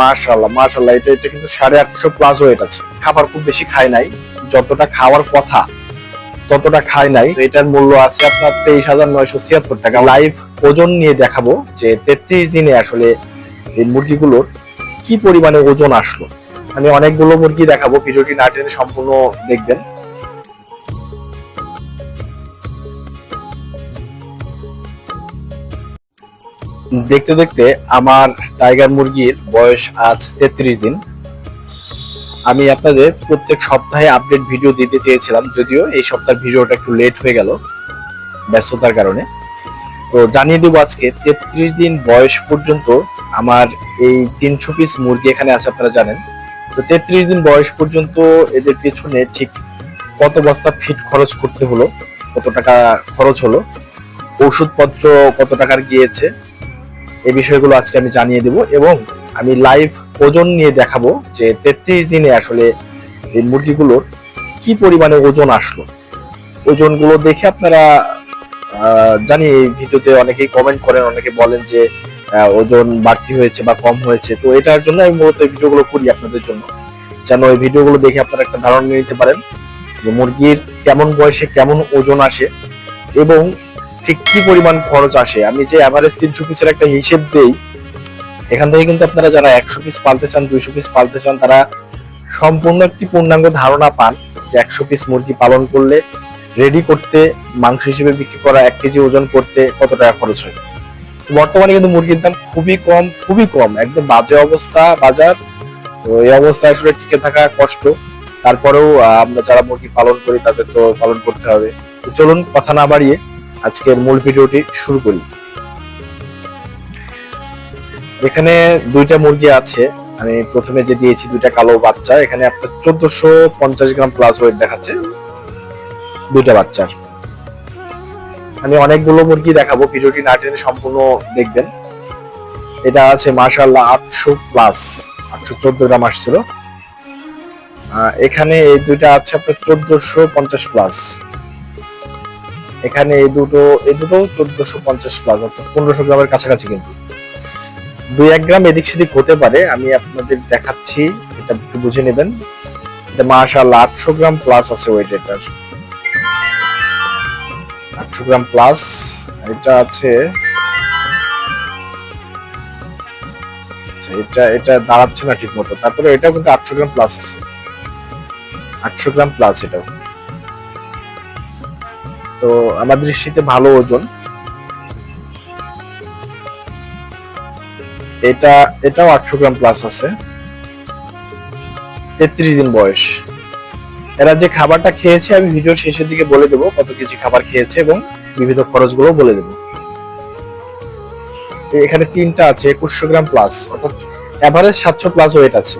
মাশাল্লাহ মাশাল্লাহ এটা এটা কিন্তু সাড়ে আটশো প্লাস ওয়েট আছে। খাবার খুব বেশি খায় নাই, যতটা খাওয়ার কথা ততটা খায় নাই। এটার মূল্য আছে আপনার তেইশ হাজার নয়শো ছিয়াত্তর টাকা। লাইভ ওজন নিয়ে দেখাবো যে তেত্রিশ দিনে আসলে এই মুরগিগুলোর কি পরিমাণে ওজন আসলো। আমি অনেকগুলো মুরগি দেখাবো, ভিডিওটি না টেনে সম্পূর্ণ দেখবেন। দেখতে দেখতে আমার টাইগার মুরগির বয়স আজ তেত্রিশ দিন। আমি আপনাদের প্রত্যেক সপ্তাহে আপডেট ভিডিও দিতে চেয়েছিলাম, যদিও এই সপ্তাহের ভিডিওটা একটু লেট হয়ে গেল ব্যস্ততার কারণে। তো জানিয়ে দেবো আজকে, তেত্রিশ দিন বয়স পর্যন্ত আমার এই তিনশো পিস মুরগি এখানে আছে, আপনারা জানেন। তো তেত্রিশ দিন বয়স পর্যন্ত এদের পেছনে ঠিক কত বস্তা ফিট খরচ করতে হলো, কত টাকা খরচ হলো, ওষুধপত্র কত টাকার গিয়েছে এই বিষয়গুলো আজকে আমি জানিয়ে দেব এবং আমি লাইভ ওজন নিয়ে দেখাবো যে তেত্রিশ দিনে আসলে এই মুরগিগুলোর কি পরিমাণে ওজন আসলো। ওজনগুলো দেখে আপনারা জানি এই ভিডিওতে অনেকেই কমেন্ট করেন, অনেকে বলেন যে ওজন বাড়তি হয়েছে বা কম হয়েছে। তো এটার জন্য আমি মূলত এই ভিডিওগুলো করি আপনাদের জন্য। যেন এই ভিডিওগুলো দেখে আপনারা একটা ধারণা নিতে পারেন যে মুরগির কেমন বয়সে কেমন ওজন আসে এবং ঠিক কি পরিমাণ খরচ আসে? আমি যে অ্যাভারেজ তিনশো পিসের একটা হিসেব দেই, এখান থেকে কিন্তু আপনারা যারা একশো পিস পালতে চান, দুইশো পিস পালতে চান, তারা সম্পূর্ণ একটি পূর্ণাঙ্গ ধারণা পান যে একশো পিস মুরগি পালন করলে রেডি করতে, মাংস হিসেবে বিক্রি করা, এক কেজি ওজন করতে কত টাকা খরচ হয়? বর্তমানে কিন্তু মুরগির দাম খুবই কম খুবই কম। একদম বাজে অবস্থা বাজার। তো এই অবস্থায় আসলে টিকে থাকা কষ্ট। তারপরেও আমরা যারা মুরগি পালন করি, তাদের তো পালন করতে হবে। চলুন, কথা না বাড়িয়ে আজকের মূল ভিডিওটি শুরু করি। এখানে দুইটা মুরগি আছে। আমি প্রথমে যে দিয়েছি দুইটা কালো বাচ্চা। এখানে আপনার চোদ্দশো পঞ্চাশ গ্রাম প্লাস ওয়েট দেখাচ্ছে দুইটা বাচ্চার। আমি অনেকগুলো মুরগি দেখাবো। ভিডিওটি না টেনে সম্পূর্ণ দেখবেন। এটা আছে মাশাল্লাহ আটশো প্লাস আটশো চোদ্দ গ্রাম আসছিল। এখানে এই দুইটা আছে আপনার চোদ্দশো পঞ্চাশ প্লাস এখানে এই দুটো এই দুটো চোদ্দশো পঞ্চাশ প্লাস অর্থাৎ পনেরোশো গ্রামের কাছাকাছি কিন্তু। দুই এক গ্রাম এদিক সেদিক হতে পারে, আমি আপনাদের দেখাচ্ছি, এটা একটু বুঝে নেবেন। এটা মাশাআল্লাহ, আটশো গ্রাম প্লাস আছে ওয়েট এটার। আটশো গ্রাম প্লাস এটা আছে, এটা এটা দাঁড়াচ্ছে না ঠিক মতো তারপরে এটাও কিন্তু আটশো গ্রাম প্লাস আছে। আটশো গ্রাম প্লাস এটাও। তো আমার দৃষ্টিতে ভালো ওজন। এটা, এটাও আটশো গ্রাম প্লাস আছে। তেত্রিশ দিন বয়স। এরা যে খাবারটা খেয়েছে, আমি ভিডিওর শেষের দিকে বলে দেবো কত কেজি খাবার খেয়েছে এবং বিবিধ খরচগুলো বলে দেবো। এখানে তিনটা আছে, একুশশো গ্রাম প্লাস অর্থাৎ অ্যাভারেজ সাতশো প্লাস ওয়েট আছে।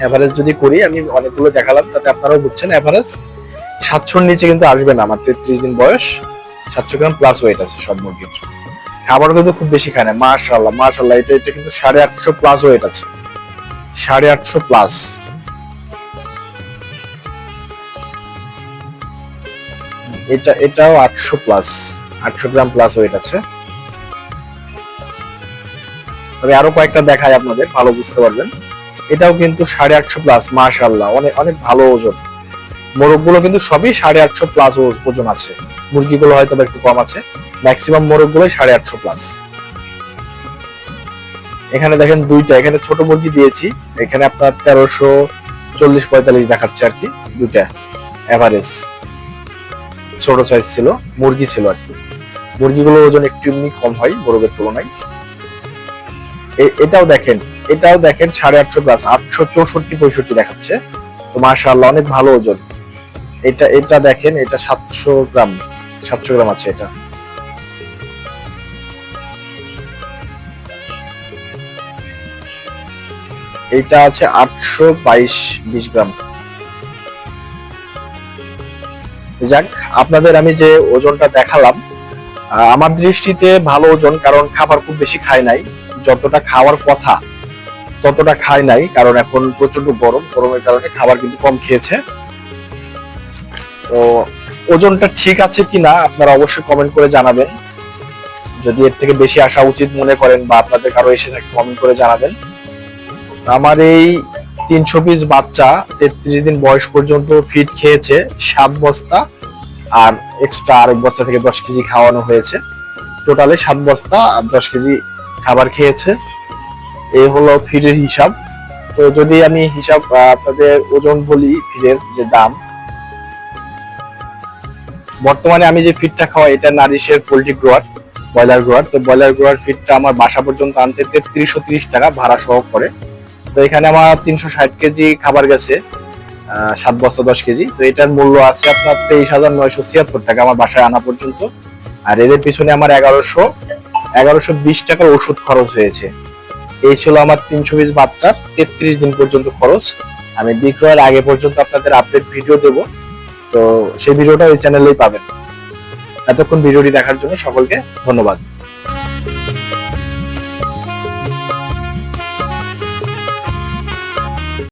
অ্যাভারেজ যদি করি, আমি অনেকগুলো দেখালাম, তাতে আপনারাও বুঝছেন অ্যাভারেজ সাতশোর নিচে কিন্তু আসবে না, আমার তেত্রিশ দিন বয়স। সাতশো গ্রাম প্লাস ওয়েট আছে সব মুরগির। খাবার কিন্তু খুব বেশি খায় না মাশাল্লাহ মাশাল্লাহ এটা এটা কিন্তু সাড়ে আটশো প্লাস ওয়েট আছে। সাড়ে আটশো প্লাস এটা, এটাও আটশো প্লাস আটশো গ্রাম প্লাস ওয়েট আছে। তবে আরও কয়েকটা দেখাই আপনাদের, ভালো বুঝতে পারবেন। এটাও কিন্তু সাড়ে আটশো প্লাস মাশাল্লাহ অনেক অনেক ভালো ওজন। মোরগগুলো কিন্তু সবই সাড়ে আটশো প্লাস ওজন আছে। মুরগিগুলো হয়তো একটু কম আছে। ম্যাক্সিমাম মোরগগুলোই সাড়ে আটশো প্লাস এখানে দেখেন দুইটা, এখানে ছোট মুরগি দিয়েছি। এখানে আপনার তেরোশো চল্লিশ পঁয়তাল্লিশ দেখাচ্ছে আর কি, দুইটা। এভারেজ ছোট সাইজ ছিল, মুরগি ছিল আর কি। মুরগিগুলোর ওজন একটু এমনি কম হয়, মোরগের তুলনায়। এটাও দেখেন এটাও দেখেন সাড়ে আটশো প্লাস আটশো চৌষট্টি পঁয়ষট্টি দেখাচ্ছে। তো মাশাআল্লাহ, অনেক ভালো ওজন। এটা এটা দেখেন, এটা সাতশো গ্রাম সাতশো গ্রাম আছে এটা। এটা আছে আটশো বাইশ, বিশ গ্রাম। যাক, আপনাদের আমি যে ওজনটা দেখালাম আমার দৃষ্টিতে ভালো ওজন, কারণ খাবার খুব বেশি খায় নাই। যতটা খাওয়ার কথা, ততটা খায় নাই, কারণ এখন প্রচণ্ড গরম। গরমের কারণে খাবার কিন্তু কম খেয়েছে। তো ওজনটা ঠিক আছে কিনা আপনারা অবশ্যই কমেন্ট করে জানাবেন। যদি এর থেকে বেশি আসা উচিত মনে করেন বা আপনাদের কারও এসে থাকে কমেন্ট করে জানাবেন। আমার এই তিনশো পিস বাচ্চা তেত্রিশ দিন বয়স পর্যন্ত ফিড খেয়েছে, সাত বস্তা আর এক্সট্রা আরেক বস্তা থেকে দশ কেজি খাওয়ানো হয়েছে। টোটালে সাত বস্তা আর দশ কেজি খাবার খেয়েছে। এই হলো ফিডের হিসাব। তো যদি আমি হিসাব আপনাদের ওজন বলি ফিডের যে দাম বর্তমানে আমি যে ফিডটা খাওয়াই, এটা নারিশের পোল্ট্রি গ্রোয়ার ব্রয়লার গ্রোয়ার তো ব্রয়লার গ্রোয়ার ফিডটা আমার বাসা পর্যন্ত আনতে তেত্রিশশো তিরিশ টাকা ভাড়া সহ করে তো এখানে আমার তিনশো ষাট কেজি খাবার গেছে সাত বস্তা দশ কেজি। তো এটার মূল্য আছে আপনার তেইশ হাজার নয়শো ছিয়াত্তর টাকা আমার বাসায় আনা পর্যন্ত। আর এদের পিছনে আমার এগারোশো এগারোশো বিশ টাকার ওষুধ খরচ হয়েছে। এই ছিল আমার তিনশো বিশ বাচ্চার তেত্রিশ দিন পর্যন্ত খরচ। আমি বিক্রয়ের আগে পর্যন্ত আপনাদের আপডেট ভিডিও দেব। তো সেই ভিডিওটা এই চ্যানেলেই পাবেন। এতক্ষণ ভিডিওটি দেখার জন্য সকলকে ধন্যবাদ।